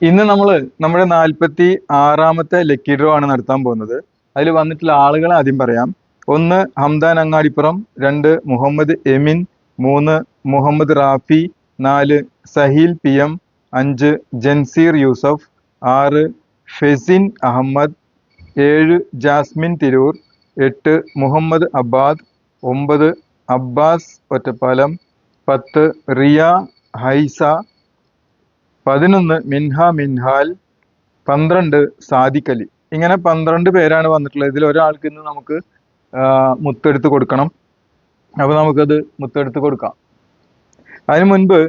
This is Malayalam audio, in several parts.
ഇന്ന് നമ്മൾ നമ്മുടെ നാൽപ്പത്തി ആറാമത്തെ ലക്കി ഡ്രോ ആണ് നടത്താൻ പോകുന്നത്. അതിൽ വന്നിട്ടുള്ള ആളുകളെ ആദ്യം പറയാം. ഒന്ന് ഹംദാൻ അങ്ങാടിപ്പുറം രണ്ട് മുഹമ്മദ് എമിൻ മൂന്ന് മുഹമ്മദ് റാഫി നാല് സഹീൽ പി എം അഞ്ച് ജൻസീർ യൂസഫ് ആറ് ഫെസിൻ അഹമ്മദ് ഏഴ് ജാസ്മിൻ തിരൂർ എട്ട് മുഹമ്മദ് അബ്ബാദ് ഒമ്പത് അബ്ബാസ് ഒറ്റപ്പാലം പത്ത് റിയ ഹൈസ പതിനൊന്ന് മിൻഹ മിൻഹാൽ പന്ത്രണ്ട് സാദിഖലി. ഇങ്ങനെ പന്ത്രണ്ട് പേരാണ് വന്നിട്ടുള്ളത്. ഇതിൽ ഒരാൾക്ക് ഇന്ന് നമുക്ക് മുത്തെടുത്ത് കൊടുക്കണം. അപ്പോൾ നമുക്കത് മുത്തെടുത്ത് കൊടുക്കാം. അതിന് മുൻപ്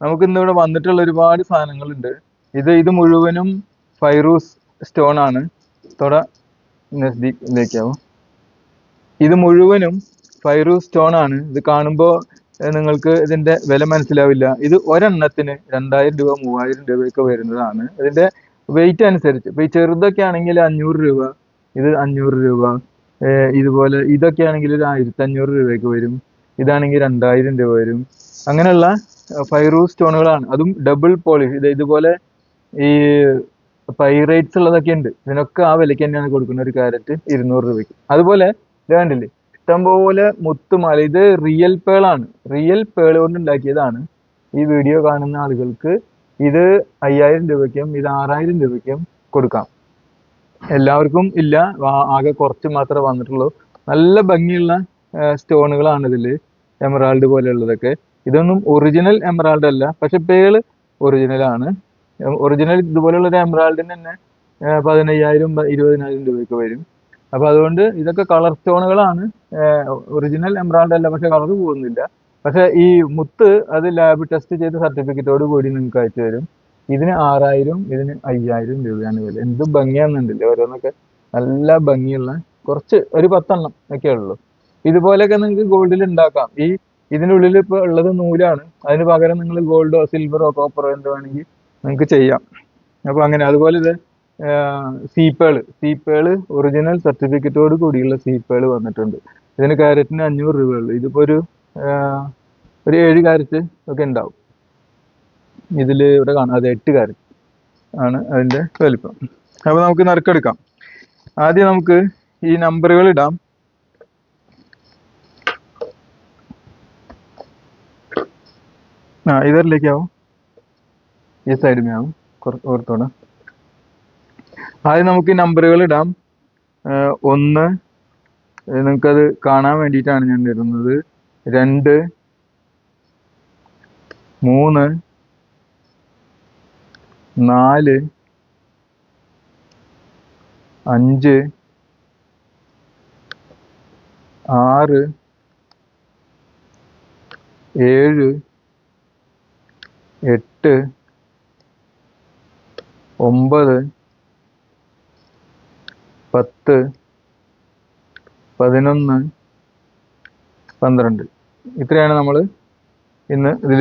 നമുക്ക് ഇന്ന് ഇവിടെ വന്നിട്ടുള്ള ഒരുപാട് സാധനങ്ങളുണ്ട്. ഇത് ഇത് മുഴുവനും ഫൈറൂസ് സ്റ്റോൺ ആണ്. തൊട നസ്ദീഖിലേക്കാവും ഇത് മുഴുവനും ഫൈറൂസ് സ്റ്റോൺ ആണ്. ഇത് കാണുമ്പോൾ നിങ്ങൾക്ക് ഇതിന്റെ വില മനസ്സിലാവില്ല. ഇത് ഒരെണ്ണത്തിന് രണ്ടായിരം രൂപ മൂവായിരം രൂപയൊക്കെ വരുന്നതാണ്. ഇതിന്റെ വെയിറ്റ് അനുസരിച്ച്. ഇപ്പൊ ഈ ചെറുതൊക്കെ ആണെങ്കിൽ അഞ്ഞൂറ് രൂപ ഇത് അഞ്ഞൂറ് രൂപ. ഇതുപോലെ ഇതൊക്കെ ആണെങ്കിൽ ഒരു ആയിരത്തി അഞ്ഞൂറ് രൂപയൊക്കെ വരും. ഇതാണെങ്കിൽ രണ്ടായിരം രൂപ വരും. അങ്ങനെയുള്ള ഫൈറൂ സ്റ്റോണുകളാണ്. അതും ഡബിൾ പോളിഷ് ഇത് ഇതുപോലെ ഈ പൈറേറ്റ്സ് ഉള്ളതൊക്കെ ഉണ്ട്. ഇതിനൊക്കെ ആ വിലയ്ക്ക് തന്നെയാണ് കൊടുക്കുന്നത് ഒരു കാരറ്റ് ഇരുന്നൂറ് രൂപയ്ക്ക്. അതുപോലെ ഇത് ഇഷ്ടംപോലെ മുത്തുമാല. ഇത് റിയൽ പേൾ ആണ്. റിയൽ പേൾ കൊണ്ട് ഉണ്ടാക്കിയതാണ്. ഈ വീഡിയോ കാണുന്ന ആളുകൾക്ക് ഇത് അയ്യായിരം രൂപയ്ക്കും ഇത് ആറായിരം രൂപയ്ക്കും കൊടുക്കാം. എല്ലാവർക്കും ഇല്ല. ആകെ കുറച്ച് മാത്രമേ വന്നിട്ടുള്ളൂ. നല്ല ഭംഗിയുള്ള സ്റ്റോണുകളാണ് ഇതിൽ എമറാൾഡ് പോലെയുള്ളതൊക്കെ. ഇതൊന്നും ഒറിജിനൽ എമറാൾഡ് അല്ല. പക്ഷെ പേൾ ഒറിജിനലാണ് ഒറിജിനൽ ഇതുപോലെയുള്ള ഒരു എമറാൾഡിന് തന്നെ പതിനയ്യായിരം ഇരുപതിനായിരം രൂപയൊക്കെ വരും. അപ്പൊ അതുകൊണ്ട് ഇതൊക്കെ കളർ സ്റ്റോണുകളാണ്. ഒറിജിനൽ എമറാൾഡ് അല്ല പക്ഷെ കളർ പോകുന്നില്ല. പക്ഷെ ഈ മുത്ത് അത് ലാബ് ടെസ്റ്റ് ചെയ്ത് സർട്ടിഫിക്കറ്റോട് കൂടി നിങ്ങൾക്ക് അയച്ചു തരും. ഇതിന് ആറായിരം ഇതിന് അയ്യായിരം രൂപയാണ് വില. എന്ത് ഭംഗിയാണെന്നുണ്ടല്ലേ ഓരോന്നൊക്കെ നല്ല ഭംഗിയുള്ള കുറച്ച് ഒരു പത്തെണ്ണം ഒക്കെ ഉള്ളൂ. ഇതുപോലെയൊക്കെ നിങ്ങൾക്ക് ഗോൾഡിൽ ഉണ്ടാക്കാം. ഈ ഇതിന്റെ ഉള്ളിൽ ഇപ്പോൾ ഉള്ളത് നൂലാണ്. അതിന് പകരം നിങ്ങൾ ഗോൾഡോ സിൽവറോ കോപ്പറോ എന്ത് വേണമെങ്കിൽ നിങ്ങൾക്ക് ചെയ്യാം. അപ്പോൾ അങ്ങനെ അതുപോലെ ഇത് സീപ്പേൾ സീപ്പേൾ ഒറിജിനൽ സർട്ടിഫിക്കറ്റോട് കൂടിയുള്ള സീപ്പേൾ വന്നിട്ടുണ്ട്. ഇതിന് കാരറ്റിന് അഞ്ഞൂറ് രൂപ ഉള്ളു ഇതിപ്പോൾ ഒരു ഒരു ഏഴ് കാരറ്റ് ഒക്കെ ഉണ്ടാവും. ഇതിൽ ഇവിടെ കാണാം. അത് എട്ട് കാരറ്റ് ആണ് അതിന്റെ വലിപ്പം. അപ്പോൾ നമുക്ക് നറുക്കെടുക്കാം. ആദ്യം നമുക്ക് ഈ നമ്പറുകൾ ഇടാം. ആ ഇതറിലേക്കാവും ഈ സൈഡിൽ ആവും. ഓർത്തോടെ ആദ്യം നമുക്ക് നമ്പറുകൾ ഇടാം. ഒന്ന് നിങ്ങൾക്കത് കാണാൻ വേണ്ടിയിട്ടാണ് ഞാൻ ഇടുന്നത് രണ്ട് മൂന്ന് നാല് അഞ്ച് ആറ് ഏഴ് എട്ട് ഒമ്പത് പത്ത് പതിനൊന്ന് പന്ത്രണ്ട്. ഇത്രയാണ് നമ്മൾ ഇന്ന് ഇതിൽ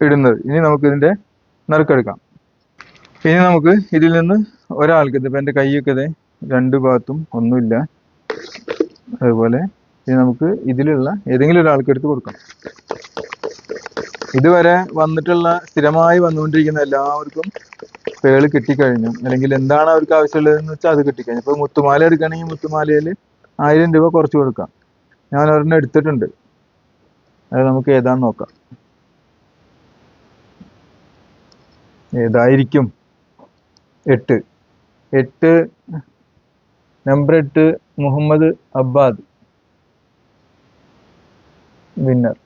ഇടുന്നത്. ഇനി നമുക്ക് ഇതിന്റെ നറുക്കെടുക്കാം ഇനി നമുക്ക് ഇതിൽ നിന്ന് ഒരാൾക്ക് ഇതിപ്പോൾ എന്റെ കൈയൊക്കെ ഇതേ രണ്ട് ഭാഗത്തും ഒന്നുമില്ല. അതുപോലെ ഇനി നമുക്ക് ഇതിലുള്ള ഏതെങ്കിലും ഒരാൾക്ക് എടുത്ത് കൊടുക്കാം. ഇതുവരെ വന്നിട്ടുള്ള സ്ഥിരമായി വന്നുകൊണ്ടിരിക്കുന്ന എല്ലാവർക്കും പേൾ കിട്ടിക്കഴിഞ്ഞു. അല്ലെങ്കിൽ എന്താണ് അവർക്ക് ആവശ്യമുള്ളതെന്ന് വെച്ചാൽ അത് കിട്ടിക്കഴിഞ്ഞു. ഇപ്പോൾ മുത്തുമാല എടുക്കുകയാണെങ്കിൽ മുത്തുമാലയിൽ ആയിരം രൂപ കുറച്ച് കൊടുക്കാം. ഞാൻ ഒരെണ്ണം എടുത്തിട്ടുണ്ട്. അത് നമുക്ക് ഏതാന്ന് നോക്കാം. ഏതായിരിക്കും? എട്ട്. എട്ട് നമ്പർ എട്ട് മുഹമ്മദ് അബ്ബാദ്. Winner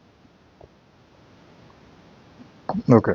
okay